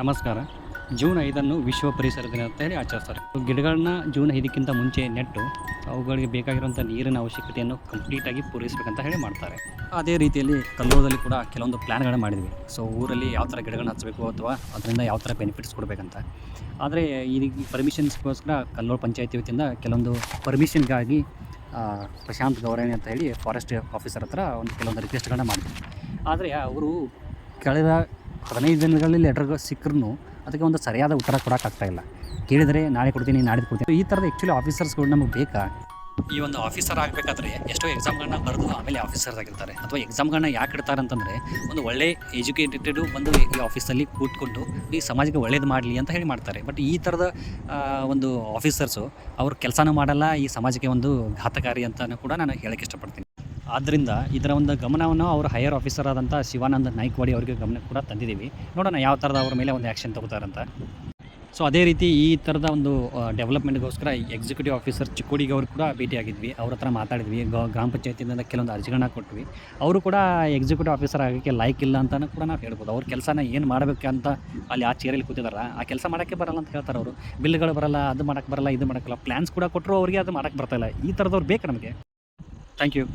ನಮಸ್ಕಾರ. ಜೂನ್ ಐದನ್ನು ವಿಶ್ವ ಪರಿಸರ ದಿನ ಅಂತ ಹೇಳಿ ಆಚರಿಸ್ತಾರೆ ಗಿಡಗಳನ್ನ ಜೂನ್ ಐದಕ್ಕಿಂತ ಮುಂಚೆ ನೆಟ್ಟು, ಅವುಗಳಿಗೆ ಬೇಕಾಗಿರುವಂಥ ನೀರಿನ ಅವಶ್ಯಕತೆಯನ್ನು ಕಂಪ್ಲೀಟಾಗಿ ಪೂರೈಸಬೇಕಂತ ಹೇಳಿ ಮಾಡ್ತಾರೆ. ಅದೇ ರೀತಿಯಲ್ಲಿ ಕಲ್ಲೂರಲ್ಲಿ ಕೂಡ ಕೆಲವೊಂದು ಪ್ಲ್ಯಾನ್ಗಳನ್ನ ಮಾಡಿದ್ವಿ. ಸೊ, ಊರಲ್ಲಿ ಯಾವ ಥರ ಗಿಡಗಳನ್ನ ಹಚ್ಚಬೇಕು ಅಥವಾ ಅದರಿಂದ ಯಾವ ಥರ ಬೆನಿಫಿಟ್ಸ್ ಕೊಡಬೇಕಂತ. ಆದರೆ ಈ ಪರ್ಮಿಷನ್ಸ್ಗೋಸ್ಕರ ಕಲ್ಲೂರು ಪಂಚಾಯತಿ ವತಿಯಿಂದ ಕೆಲವೊಂದು ಪರ್ಮಿಷನ್ಗಾಗಿ ಪ್ರಶಾಂತ್ ಗೌರವಣಿ ಅಂತ ಹೇಳಿ ಫಾರೆಸ್ಟ್ ಆಫೀಸರ್ ಹತ್ರ ಒಂದು ಕೆಲವೊಂದು ರಿಕ್ವೆಸ್ಟ್ಗಳನ್ನ ಮಾಡಿದ್ವಿ. ಆದರೆ ಅವರು ಕಳೆದ ಹದಿನೈದು ದಿನಗಳಲ್ಲಿ ಲೆಟರ್ ಸಿಕ್ಕರೂ ಅದಕ್ಕೆ ಒಂದು ಸರಿಯಾದ ಉತ್ತರ ಕೊಡೋಕ್ಕಾಗ್ತಾ ಇಲ್ಲ. ಕೇಳಿದರೆ ನಾಳೆ ಕೊಡ್ತೀನಿ ನಾಳೆ ಕೊಡ್ತೀನಿ. ಈ ಥರದ ಆ್ಯಕ್ಚುಲಿ ಆಫೀಸರ್ಸ್ಗಳು ನಮಗೆ ಬೇಕಾ? ಈ ಒಂದು ಆಫೀಸರ್ ಆಗಬೇಕಾದ್ರೆ ಎಷ್ಟೋ ಎಕ್ಸಾಮ್ಗಳನ್ನ ಬರೆದು ಆಮೇಲೆ ಆಫೀಸರ್ ಆಗಿರ್ತಾರೆ. ಅಥವಾ ಎಕ್ಸಾಮ್ಗಳನ್ನ ಯಾಕೆ ಇಡ್ತಾರೆ ಅಂತಂದರೆ ಒಂದು ಒಳ್ಳೆ ಎಜುಕೇಟೆಡ್ ಒಂದು ಈ ಆಫೀಸಲ್ಲಿ ಕೂತ್ಕೊಂಡು ಈ ಸಮಾಜಕ್ಕೆ ಒಳ್ಳೇದು ಮಾಡಲಿ ಅಂತ ಹೇಳಿ ಮಾಡ್ತಾರೆ. ಬಟ್ ಈ ಥರದ ಒಂದು ಆಫೀಸರ್ಸು ಅವ್ರ ಕೆಲಸನೂ ಮಾಡಲ್ಲ, ಈ ಸಮಾಜಕ್ಕೆ ಒಂದು ಘಾತಕಾರಿ ಅಂತಲೂ ಕೂಡ ನಾನು ಹೇಳೋಕ್ಕೆ ಇಷ್ಟಪಡ್ತೀನಿ. ಆದ್ದರಿಂದ ಇದರ ಒಂದು ಗಮನವನ್ನು ಅವರು ಹೈಯರ್ ಆಫೀಸರ್ ಆದಂಥ ಶಿವಾನಂದ ನಾಯ್ಕವಾಡಿ ಅವರಿಗೆ ಗಮನ ಕೂಡ ತಂದಿದ್ದೀವಿ. ನೋಡೋಣ ಯಾವ ಥರದ ಅವ್ರ ಮೇಲೆ ಒಂದು ಆ್ಯಕ್ಷನ್ ತಗೋತಾರಂತ. ಸೊ ಅದೇ ರೀತಿ ಈ ಥರದ ಒಂದು ಡೆವಲಪ್ಮೆಂಟ್ಗೋಸ್ಕರ ಎಕ್ಸಿಕ್ಯೂಟಿವ್ ಆಫೀಸರ್ ಚಿಕ್ಕೋಡಿಗೆ ಅವರು ಕೂಡ ಭೇಟಿಯಾಗಿದ್ವಿ. ಅವ್ರ ಹತ್ರ ಮಾತಾಡಿದ್ವಿ. ಗ್ರಾಮ ಪಂಚಾಯತಿಯಿಂದ ಕೆಲವೊಂದು ಅರ್ಜಿಗಳನ್ನ ಕೊಟ್ವಿ. ಅವರು ಕೂಡ ಎಕ್ಸಿಕ್ಯೂಟಿವ್ ಆಫೀಸರ್ ಆಗೋಕ್ಕೆ ಲೈಕ್ ಇಲ್ಲ ಅಂತಲೂ ಕೂಡ ನಾವು ಹೇಳ್ಬೋದು. ಅವ್ರ ಕೆಲಸನ ಏನು ಮಾಡಬೇಕು ಅಂತ ಅಲ್ಲಿ ಆ ಚೇರಲ್ಲಿ ಕೂತಿದಾರ. ಆ ಕೆಲಸ ಮಾಡೋಕ್ಕೆ ಬರಲ್ಲ ಅಂತ ಹೇಳ್ತಾರೆ ಅವರು. ಬಿಲ್ಗಳು ಬರಲ್ಲ, ಅದು ಮಾಡೋಕ್ಕೆ ಬರಲ್ಲ, ಇದು ಮಾಡೋಕ್ಕಲ್ಲ ಪ್ಲ್ಯಾನ್ಸ್ ಕೂಡ ಕೊಟ್ಟರು ಅವರಿಗೆ ಅದು ಮಾಡೋಕ್ಕೆ ಬರ್ತಾಯಿಲ್ಲ ಈ ಥರದವ್ರು ಬೇಕು ನಮಗೆ. Thank you